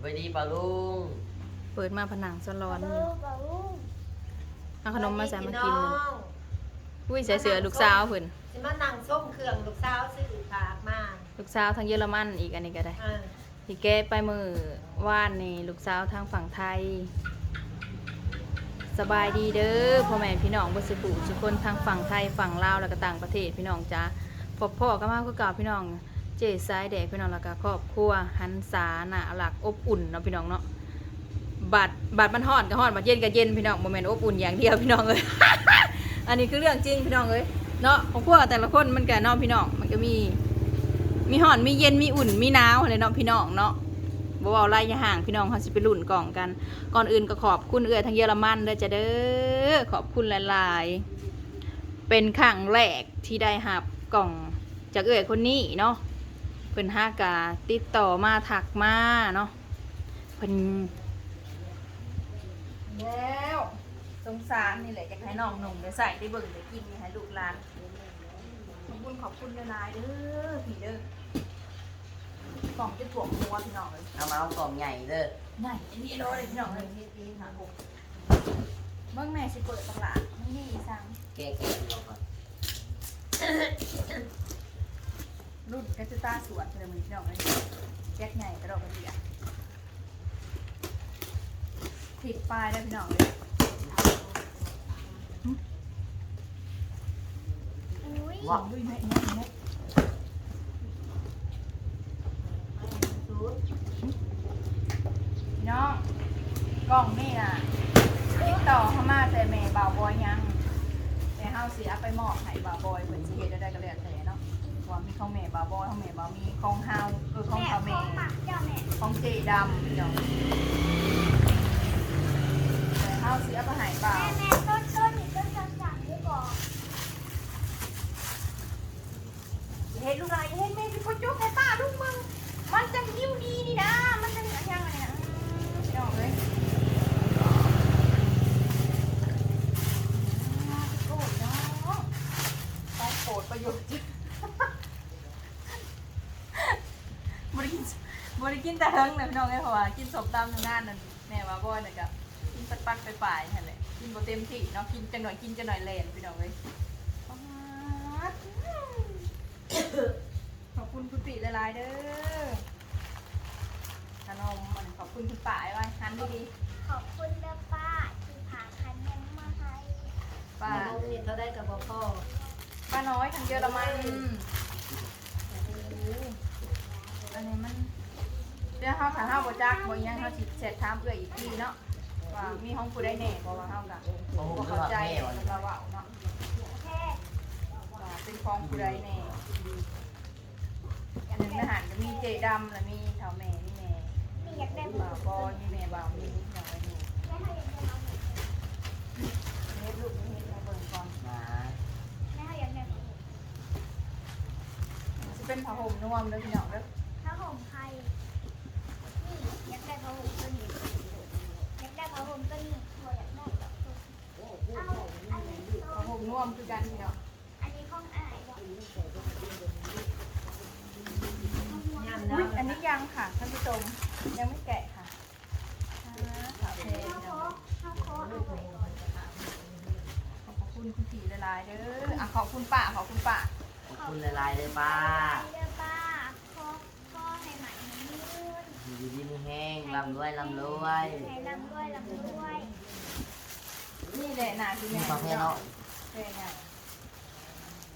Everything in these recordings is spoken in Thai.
ไปดีป่าลุงเปิดมาผนังสร้อนบาอยู่ลูบาลูเอาขนมมาใส่มากินน้มันองอุ้ยใส่เสือลูกสาวเพิ่นสิมานั่งส้มเครื่องลูกสาวซื้อผากมาลูกสาวทางเยอรมันอีกอันนี้ก็ได้เออที่แก้ไปมือว่านนี่ลูกสาวทางฝั่งไทย สบายดีเด้อพ่อแม่พี่น้องบ่สิบุทุกคนทางฝั่งไทยฝั่งลาวแล้วก็ต่างประเทศพี่น้องจ้าพบพ่อก็มาคือเก่าพี่น้อง เจ๊สายแดกพี่น้องแล้วก็ครอบครัวหันษาหนาหลักอบอุ่นเนาะพี่น้องเนาะบัดบัดมันฮ้อนก็ฮ้อนบัดเย็นก็เย็นพี่น้องโมเมนต์อบอุ่นอย่างเดียวพี่น้องเลย อันนี้คือเรื่องจริงพี่น้องเลยเนาะของพวกแต่ละคนมันก็นาะพี่น้องมันก็มีมีห่อนมีเย็นมีอุ่นมีหนาวอะไรเนาะพี่น้องเนาะบ่เว้าไล่ยาห่างพี่น้องเขาสิไปลุ่นกล่องกัน ก่อนอื่นก็ขอบคุณเอื้อทางเยอรมันเด้อจ้ะเด้อขอบคุณหลายๆ เป็นครั้งแรกที่ได้หับกล่องจากเอื้อคนนี้เนาะ เพิ่นหากาติดต่อมาถักมาเนาะเพิ่นแล้วสงสารนี่แหละอยากให้น้องหนุ่มได้ใส่ได้เบิ่งได้กินให้ลูกหลานขอบคุณขอบคุณหลายๆเด้อพี่เด้อกล่องจะถ่วงหัวพี่น้องเลยเอามาเอากล่องใหญ่เด้อไหนอันนี้โดเลยพี่น้องเลยหาผมเบิ่งแม่สิเปิดตลาดไม่นี่สั่งแกะแกะเราก่อน รุ่นกัจตาสวนเลยมือพี่น้องเลยแก๊กใหญ่กระดอกกระเดียผิดปลายได้พี่น้องเลยอุ้ยว้าวอุ้ยแม่แม่แม่พี่น้องกล่องนี่น่ะติดต่อเข้ามาแต่แม่บ่าวบอยยังแต่เฮาสิเอาไปมอบให้บ่าวบอยเพิ่นสิเฮ็ดได้ก็แล้วแต่ มีของแม่บ่าวบอยของแม่บ่าวมีของเฮาเออของแม่เขาขแม่องหมักเจ้าแม่ของเจดำพี่น้องแต่เฮาสิเอาไปให้บ่า แม่วแม่ต้นต้นนี่ต้นจังจังดีกว่า เฮ็ดลูกหลานเฮ็ดแม่สิบ่จุกให้ป้าลูกมึงมันจังยิ้วดีนี่นะมันจังอะไรอย่างเงี้ยพี่น้องเอ้ยโอ้ยน้องไปโปรดประโยชน์ บริกินบริกิน แต่เฮิงนะพี่น้องเอ้ยเพราะว่ากินสมตำทางด้านนั่นแม่ว่าบ่อยน่ะก็กินปักปักไปปลายๆนั่นแหละกินบ่เต็มที่เนาะกินจังหน่อยกินจังหน่อยแลนพี่น้องเอ้ยป๊าดขอบคุณคุณปีหลายๆเด้อขนมอันนี้ขอบคุณคุณป้าไว้หันดีขอบคุณเด้อป้าที่พาคันยังมาให้ๆป้าน้องนี่เขาได้กับพ่อพ่อ ป้าน้อยทางเยอรมันอัน เดี๋ยวเฮาถ้าเฮาบ่จักบ่อิหยังเฮาสิเสร็จถามเอื้ออีกทีเนาะว่ามีห้องผู้ใดแน่บ่ว่าเฮาก็โอ้โหบ่คือเข้าว่าใจแม่ว่าวันเราเว้าเนาะแค่ว่าเป็นของผู้ใดแน่อันนึงทหารก็มีเจดำแล้วมีเฒ่าแม่นี่แม่นี่อยากได้บ่าวบอนี่แม่บ่าวมีอย่างไรนี่แม่เขาอยากได้น้องเฮ็ดลูกเฮ็ดมาเบิ่งก่อนมาแม่เขาอยากได้น้องสิเป็นผ้าห่มนวมเด้อพี่น้องเด้อผ้าห่มไทยนี่ อยากได้ผ้าห่มตัวนี้อยากได้ผ้าห่มตัวนี้เราอยากได้แบบเอาอันนี้ผ้าห่มนวมคือกันพี่น้องอันนี้ของอายบอกย่ำอุ๊ยน้ำอันนี้ยังค่ะท่านผู้ชมยังไม่แกะค่ะอ่าขาวเทข้าวพี่โคน้องข้าวโคเอาไว้ขอบคุณคุณผีหลายๆเด้ออะขอบคุณป้าขอบคุณป้าขอบคุณหลายๆเลยป้าเด้อป้าพ่อพ่อให้ใหม่ให้ยืน อยู่ดีมีแห้งลำรวยลำรวยให้ลำด้วยลำด้วยนี่แหละน่ะคือมีแม่ความแพ้เนาะแม่น่ะ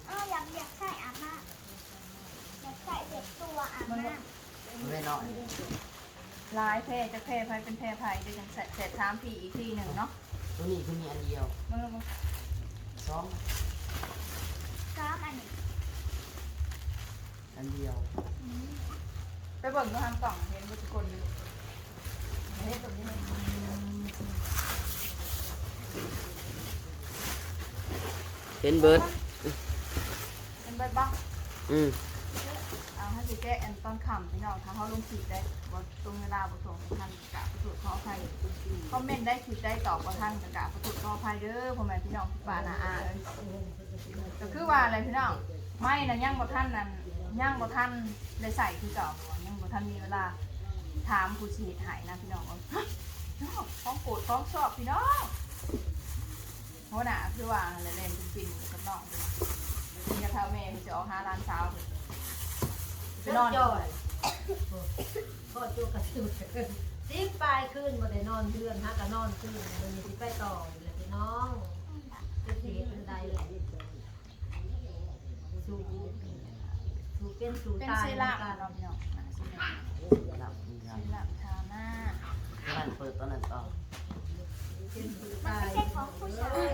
เอออยากอยากใส่อาบน้ำอยากใส่เด็กตัวอาบน้แพ้เนาะลายแพร่จะแพร่ไฟเป็นแพร่ไผ่เดี๋ยวยังเสร็จเสร็จถามผีอีกทีหนึ่งเนาะตัวนี้คือมีอันเดียวมึงมึงสองำซ้อมอันนี้อันเดียว ไปเบิ่งดูทำกล่องเห็นบุตรคนอยู่เห็นตรงนี้เลยเห็นเบิร์ดเป็นใบบ้าอืมเอาให้สิแก้แอนตอนค่ำพี่น้องถ้าเขาลงขีดได้บ่ตรงเวลาบ่ส่งท่านกะประตูขออภัยคอมเมนต์ได้ขีดได้ตอบว่าท่านกะกะประตูขออภัยเด้อพ่อแม่พี่น้องที่ป่านาอาเอ้ยก็คือว่าอะไรพี่น้องไม่นะย่างบ่ท่านนั่นย่างบ่ท่านได้ใส่คือเก่า บ่ยังบ่ท่านมีเวลาถามผู้ชีหายนะพี่น้องว่าฮะน้องของโปรดของชอบพี่น้องเพราะน่ะคือว่าเล่นๆปิ่นๆกับน้องพี่น้องกินกระเท้าแม่พี่จะออกหาร้านเช้าพี่ไปนอนจ่อยพ่อจูกระสุดสิบปลายขึ้นบ่ได้นอนเดือนฮะก็นอนขึ้นมันมีสิไปต่ออยู่แล้วพี่น้องจะเสียเป็นใดเลยสู่สู่เป็นสู่เป็นตายเซรั่มกันเนาะพี่น้องน่ะเซรั่ม หลับมีครับรั่มทาหน้านั่นเปิดตอนนั้นต่อเป็นสู่มันไม่ใช่ของผู้ชายเอ้ย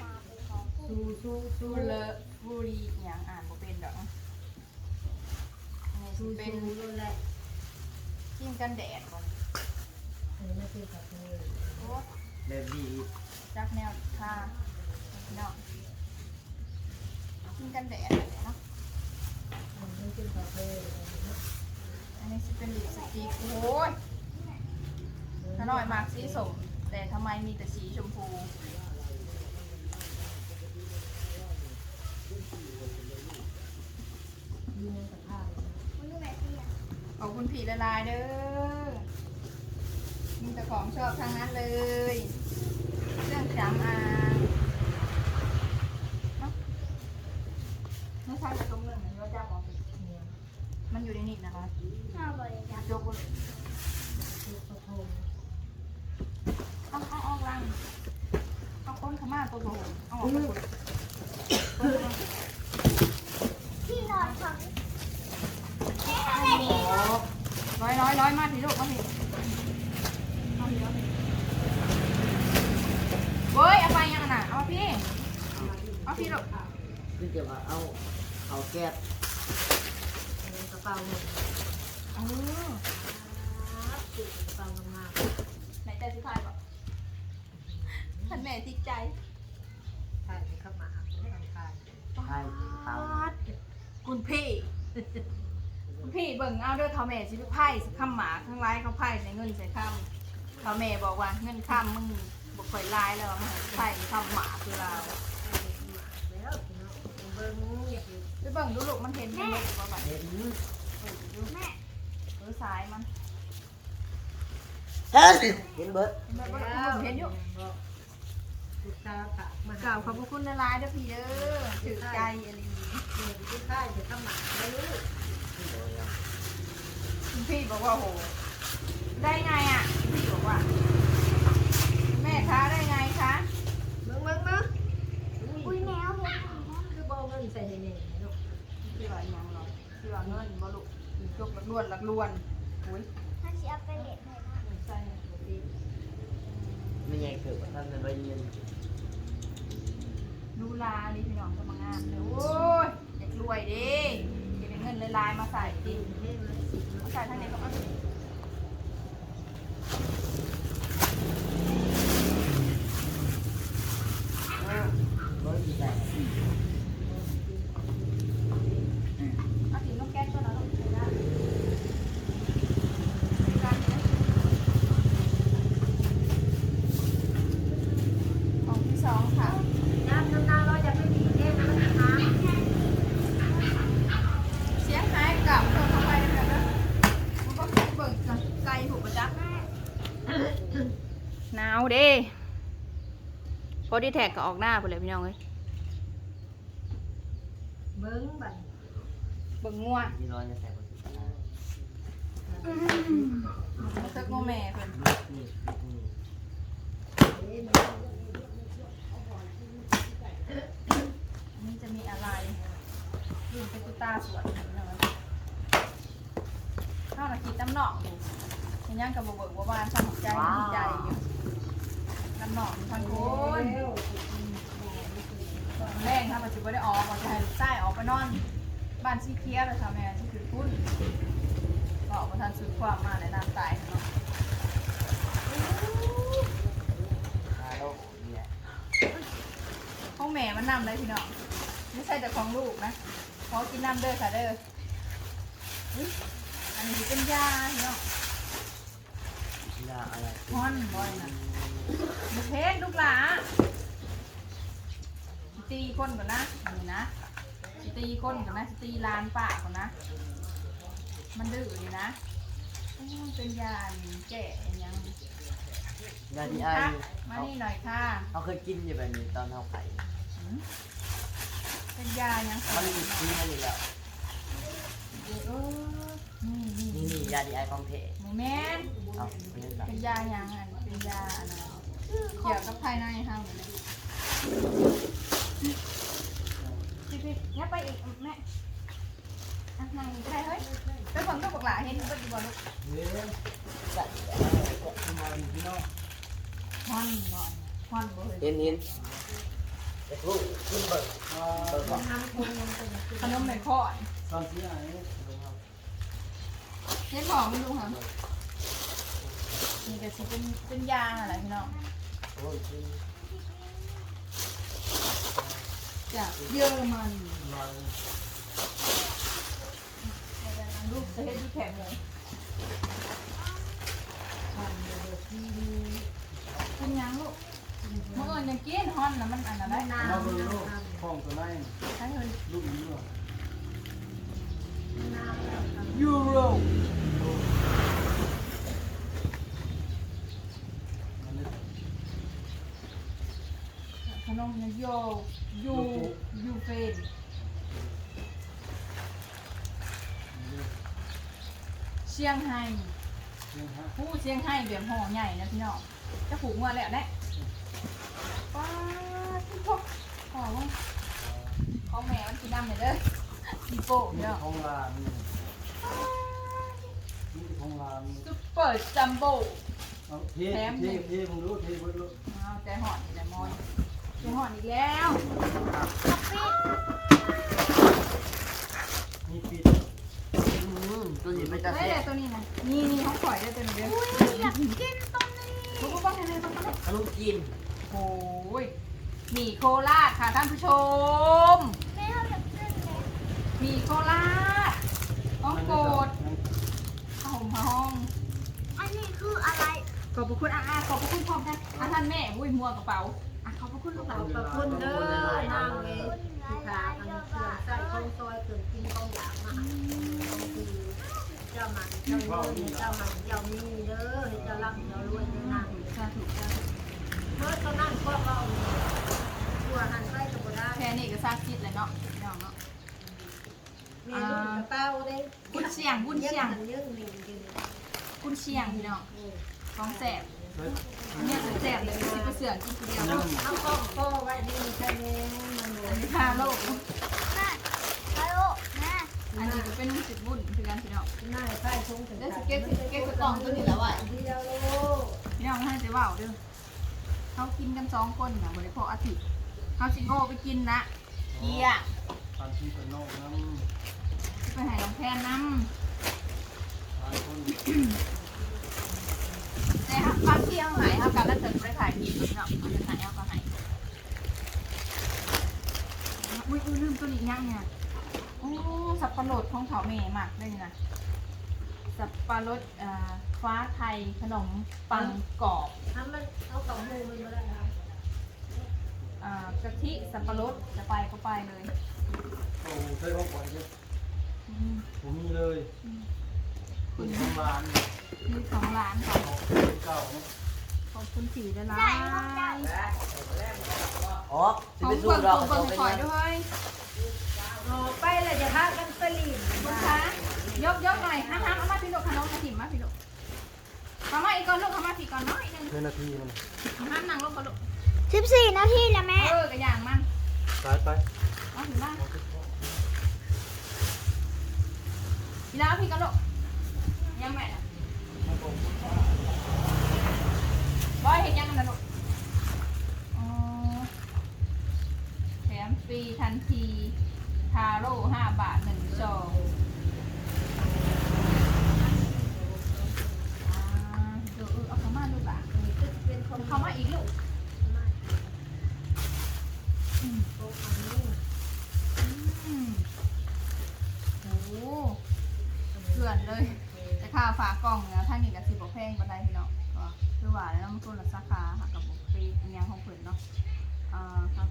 มาเป็นของผู้สู่สู่สู่ฟูเลอฟูรีอย่างอ่านบ่เป็นดอกซูซูเป็นนั่นแหละครีมกันแดดก่อนเออไม่เป็นกับเธอโอ้เบบี้จักแนวทาพี่น้องครีมกันแดดเนาะ ไม่เป็นกับเธออันนี้สิเป็นลิปสติกโอ้ยถ้าน้อยมากสีสมแต่ทำไมมีแต่สีชมพูยืนกับผ้ามันดูแบบนี้อะขอบคุณผีละลายเด้อ มีแต่ของชอบทั้งนั้นเลยเรื่องจำอางเนาะไม่ใช่แต่ตรงหนึ่งเราจะบอก เนี่ย มัน อยู่ในนี่นะคะห้าบริจาคยกบนลูกกระทงเอาเอาเอาลังเอาก้นขม่าตัวโบเอาออกมาขุดที่นอนของร้อยร้อยร้อยมาพี่ลูกมาพี่เอาเยอะเว้ยเอาไปยังน่ะเอาพี่เอาพี่ลูกคือจะว่าเอาเอาแก๊สกระ เป๋าหนึ่งเออจุดกระเป๋ามาไหนใจสิพายบอกท่านแม่ติดใจถ่ายไปเข้ามาไม่ทำการให้เตาคุณพี่คุณพี่เบิ่งเอาเด้อเขาแม่สิไปไพ่สิข้ามหมาข้างร้ายเขาไพ่ใส่เงินใส่ข้ามเขาแม่บอกว่าเงินข้ามมึงบ่ค่อยร้ายแล้วมันไพ่ข้ามหมาคือเราแล้วเบิ้งเนี่ยไปเบิ่งดูลูกมันเห็นมันเบิ่งว่าแบบ เห็นแม่เออซ้ายมันเห็นเบิร์ดเห็นไหมบ่ลูกเห็นอยู่ลูกตาปากมากล่าวขอบพระคุณละลายๆเด้อพี่เด้อถือใจอหลีเนี่ยที่ค่ายจะเข้ามาแล้วลูกคุณพี่บอกว่าโห ได้ไงอะคุณพี่บอกว่า แม่คะได้ไงคะเบิ้งเบิ้งเบิ้งอุ้ยแมวเห็นไหมคือโบเงินใส่ในเนี่ยลูกพี่ว่าอหยัง เนาะพี่ว่าเงินบ่ลูกยกลักล้วนลักล้วนอุ้ยถ้าสิเอาไปเล่นเลยนะ ใส่ปกติไม่ใหญ่เกิดว่าท่านเป็นใบเย็นดูลาดิพี่น้องก็มางานเลยโอ้ยอยากรวยเดิอยากได้เงินลายๆมาใส่ดิเฮ้ยเลยสิมาใส่ทั้งนี้ก็มา เออเบิร์ดดีใจ เอาถึงต้องแก้ตัวแล้วลูกใช้ได้การนี้ของที่สองค่ะ ยามน้ำตาเราจะไม่มีเทพมันจะหา เสียงหายกลับเข้าไปเลยนะมันก็คิดเบิ่งกันไกลถูกประจักษ์หนาวเด้ พอดีแท็กก็ออกหน้าไปเลยพี่น้องเอ้ยเบิ้งบัดเบิ่งงัวที่ร้อนจะใส่บนสีฟ้ามันเทิกงัวแม่เพิ่นนี่นี่อันนี่จะมีอะไรดูเป็นตุตาสวยเห็นไหมข้าวนาคีน้ำหนองอยู่เห็นยังกับบ่เบิ่งบ่บานสั่งใจดีใจอยู่ น้ำหนองอยู่ทางโคนแรงถ้าปัจจุบันได้ออกก็จะให้ลูกชายออกไปนอน บ้านซีเคียเลยค่ะแม่ที่คือพุ่นก็ออกมาทันสุดความมาในน้ำตายเนาะฮาโลเนี่ยห้องแม่มันนำเลยพี่น้องไม่ใช่แต่ของลูกนะขอกินน้ำเด้อค่ะเด้ออันนี้เป็นยาพี่น้องยาอะไรฮอนบอยนะ บุเพชรลูกหลาสิตีคนก่อนนะนี่นะสิตีคนก่อนนะสิตีลานป่าก่อนนะ มันดื้อนี่นะอืมเป็นยาแก่อันยังยาดีไอค่ะมาเขานี่หน่อยค่ะเขาเคยกินอยู่แบบนี้ตอนเขาไข่อืมเป็นยายังมันมีกินกันอยู่แล้วเออนี่นี่นี่นี่ยาดีไอของเทหมูแมน เอาเป็นยังไงเป็นยายังอันเป็นยาอันนั้น เกี่ยวกับภายในห้างเลยพี่พี่ๆเนี่ยไปอีกแม่อะนั่งอีกก็ได้เฮ้ยไปฟังก็บอกหลาเห็นก็ดีกว่าลูกเฮ้ยจัดกดขึ้นมาอยู่พี่น้องฮอนนอนฮอนบ่เลยเห็นเห็นขึ้นเบิกเบิกก่อนน้ำคนเป็นขนมในข้อตอนที่ไหนดูครับเห็นของไม่รู้ค่ะ นี่ก็สิเป็นเป็นยาอะไรพี่น้องโอ้ยกินจากเยอรมันนอนลูกจะเห็นที่แข็งเลยเป็นยังลูกเมื่อก่อนยังกินฮอนนะมันอันนั้นได้น้ำมาน้ำเบิ่งลูกห้องตัวไหนใช่เฮ้ยลูกนี้เหรอยูโร อันนี้ ขนมเนี่ยโยยูยูเฟนอันนี้เชียงไฮ้เชียงฮะผู้เชียงไฮ้แบบห่อใหญ่นะพี่น้องจะผูกมาแล้วแหละป้าที่พกห่อว่าของแม่มันสีดำเลยเด้อสีโป้นี่เนาะของลานนี่นี่ของลานซุปเปอร์จัมโบ้เอาเทเทเทมึงรู้เทเบิดลูกอ้าวใจห่อนอีกแล้วมอย ใจห่อนอีกแล้วนี่ปิดตัวนี้เป็นจะได้เสีเลยยตัวนี้นะนี่นี่เขาปล่อยได้ตัวนี้เด้ออยากกินต้นนี้ลูกก็ต้องให้เลยต้องให้ขนมจีนโอ้ยหมี่โคราชค่ะท่านผู้ชมแม่เขาอยากกินเลยหมี่โคราชต้องโกดผ้าห่มผ้าห้องอันนี้คืออะไรขอบพระคุณอาอาขอบพระคุณพร้อมกันอะท่านแม่อุ้ยมัวกระเป๋าอะ ขอบพระคุณลูกขหลาอบคุณเด้อนางเอ๋ที่พากันเครื่องใส่ข้าวซอยเครื่องกินของอยากมาให้คือเจ้ามันเจ้าเงินเจ้ามันเจ้ามีเด้อเจ้าร่ำเจ้ารวยเด้อนางสาธุสาธุเมื่อตอนนั้นพวกเราตัวหันไปกับบ่ได้แค่นี้ก็ซาคิดเลยเนาะน้องเนาะม่ลูกเต้าได้บุญเชียงบุญเชียงเยอะหนึ่งเดือนบุญเชียงพี่น้องของแสบ เฮ้ยอันเนี้ยแสบเลยสิไปเสือกินเดียวเอาข้อข้อไว้ดีใช่ไหมมันเลอันยนี้พาโลกแม่ฮัลโหลแม่อันนี้ก็เป็นสิบบุญคือกันพี่น้องน่าใกล้ชงถึงได้สเก็ตสเก็ตกระต่องตัวนี้แล้วอะเดียวโลพี่น้องให้จะว่าวเด้อเขากินกันสองคนนะบริโภคอาทิตย์เขาสิโง่ไปกินนะเกียทานที่เป็นนอกน้ไปให้น้องแพนน้ำแต่บางที่เขา หายเขากันแล้วถึงไปถ่ายคลิปพี่น้องเขาจะหายเอาก็หายอุ้ยอุ้ยลืมตัวนี้ยังเนี่ยโอ้สับปะรดของเขาเมย์มากเลยนะสับปะรดอ่าฟ้าไทยขนมปังกรอบถ้ามันเอาสองมือมันไม่ได้ครับอ่ากะทิสับปะรดจะไปก็ไปเลยโอ้ใช้ของปล่อยเลยอืมผมมีเลยคุณของลานมีสองร้านค่ะ ของเก่าเนาะขอบคุณสีได้ละใช่ห้องใหญ่อ๋อจะของไปสู้เบิ่งดอกของกระเบิ่งจกขอยเป็นด้วยรอไปเลยจะพากันไปลีนคุณคะยกยกหน่อยห้ามห้ามเอามาพี่ลูกขนมกระถิ่มมาพี่ลูกเข้ามาอีกก่อนลูกเข้ามาพี่ก่อนน้อยหนึงเพื่อนนาทีมันห้ามนั่งลงก่อนลูกสิบสี่นาทีแล้วแม่ เออกระย่างมันสายไปเอาถึงบ้านพี่แล้วพี่ก่อนลูกยังแม่น่ะ บอยเห็นยังกันนะลูกอ๋อแถมฟรีทันที ทาโร่ห้าบาทหนึ่งซอง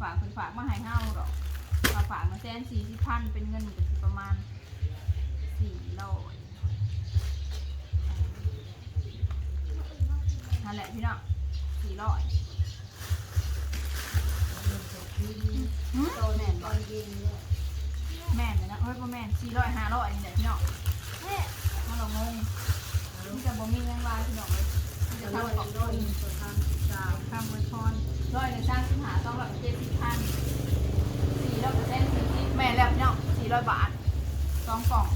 ฝากเพิ่นฝากมาให้เฮาดอกฝากฝากมาแสนสี่สิบพันเป็นเงินก็สิประมาณสี่ร้อยนั่นแหละพี่น้องสี่ร้อยโตแน่นตอนแม่นเลยนะเฮ้ยพ่อแม่นสี่ร้อยห้าร้อยนี่แหละพี่น้องเฮ้ยมาลองงงนี่จะบ่มีแรงวายพี่น้องเลยนี่จะทำของโดนทำข้ามไว้พร ร้อยเลยสร้างสินหาต้องแบบเจ็ดสิบพันสี่ร้อยเปอร์เซ็นต์สี่สิบแม่แล้วพี่น้องสี่ร้อยบาทสองกล่อง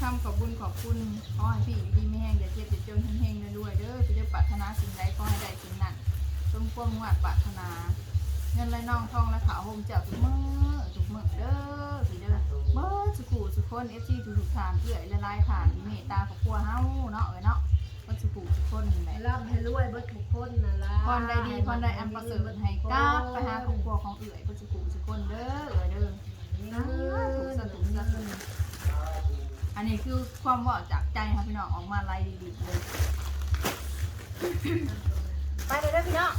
ทำขอบบุญขอบคุณขอให้พี่อยู่ดีไม่แห้งอย่าเจ็บอย่าจนเฮงๆด้วยเด้อพี่จะปรารถนาสิ่งใดขอให้ได้สิ่งนั้นสมความมุ่งมั่นปรารถนา เงินไหลน่องทองและขาวโฮมเจ้าทุกมื้อทุกมื้อเด้อพี่เด้อเบิดสุขุสุขคน FC ทุกทุกทานเอื้อยละลายผ่านที่เมตตาครอบครัวเฮาเนาะเอ้ยเนาะ เบิดสุขุสุขคนนี่แหละให้ร่ำให้รวยเบิดทุกคนนั่นล่ะพรใดดีพรใดอันประเสริฐให้กราบไปหาครอบครัวของเอื้อยเบิดสุขุสุขคนเด้อเอ้ยเด้อเงินถูกสตุกสตุกอันนี้คือความเว่าจากใจค่ะพี่น้องออกมาไล่ดีๆเลยไปเลยเด้อพี่น้อง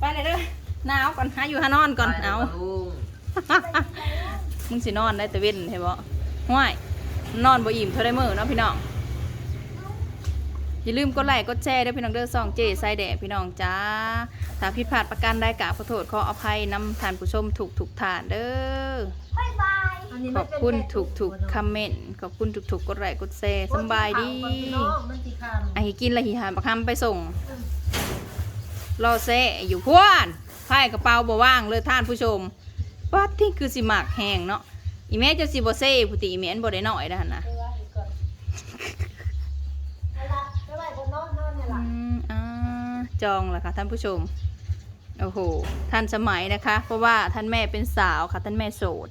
ไปเลยเด้อหนาวก่อนหาอยู่หานอนก่อนเอาลุงมึงสินอนได้แต่เว้นเห็นบ่ห้วยนอนบ่อิ่มเท่าได้มื้อเนาะพี่น้อง อย่าลืมกดไลค์กดแชร์ด้วยพี่น้องเด้อซองเจไซแดดพี่น้องจ้าถ้าผิดพลาดประการใดกราบขอโทษขออภัยนำท่านผู้ชมถูกถูกๆท่านเด้อบ๊ายบายอันนี้ขมัอนบเป็นคุณแบบถูกถูกๆคอมเมนต์ขอบคุณถูกถูกๆกดไลค์กดแชร์สำบายดีพี่น้องมันสิคำไอ้กินละหิหานประคำไปส่งรอแซ่อยู่พวนไพ่กระเป๋าบ่ว่างเลยท่านผู้ชมวัดที่คือสิหมักแห้งเนาะอีแม่เจะสิบ่เซ่ผู้ติอีแม่นบ่ได้น้อยนะหั่นนะ ไปไว้ก่อนเอาละไปไว้บนนอนนอนเนี่ย อื ล่ะ มอ่า จองแล้วค่ะท่านผู้ชม โอ้โห ท่านสมัยนะคะ เพราะว่าท่านแม่เป็นสาวค่ะท่านแม่โสด